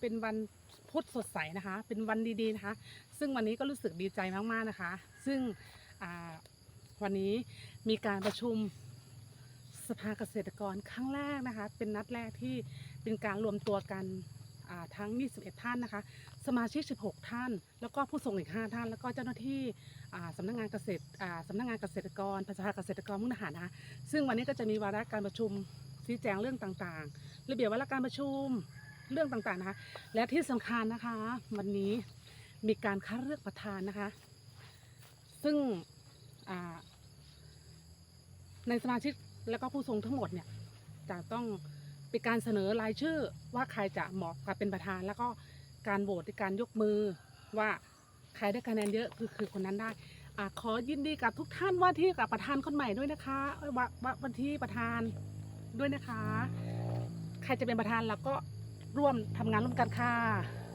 เป็นวันพุธสดใสนะคะ เป็นวันดีๆนะคะ ซึ่งวันนี้ก็รู้สึกดีใจมากๆนะคะ ซึ่งวันนี้มีการประชุมสภาเกษตรกรครั้งแรกนะคะ เป็นนัดแรกที่เป็นการรวมตัวกันทั้ง 21 ท่านนะคะ สมาชิก 16 ท่าน แล้วก็ผู้ส่งอีก 5 ท่าน แล้วก็เจ้าหน้าที่สำนักงานเกษตรสำนักงานเกษตรกรสภาเกษตรกรมุกดาหารนะซึ่งวันนี้ก็จะมีวาระการประชุมชี้แจงเรื่องต่างๆ ระเบียบวาระการประชุม เรื่องต่างๆนะคะ และที่สำคัญนะคะ วันนี้มีการคัดเลือกประธานนะคะ ซึ่งในสมาชิกแล้วก็ผู้ทรงทั้งหมดเนี่ยจะต้องเป็นการเสนอรายชื่อว่าใครจะเหมาะกับเป็นประธาน แล้วก็การโหวตในการยกมือว่าใครได้คะแนนเยอะคือคือคนนั้นได้อาขอยินดีกับทุกท่านว่าที่กับประธานคนใหม่ด้วยนะคะว่าว่าวันที่ประธานด้วยนะคะ ใครจะเป็นประธานเราก็ ร่วมทำงานร่วมกันค่ะ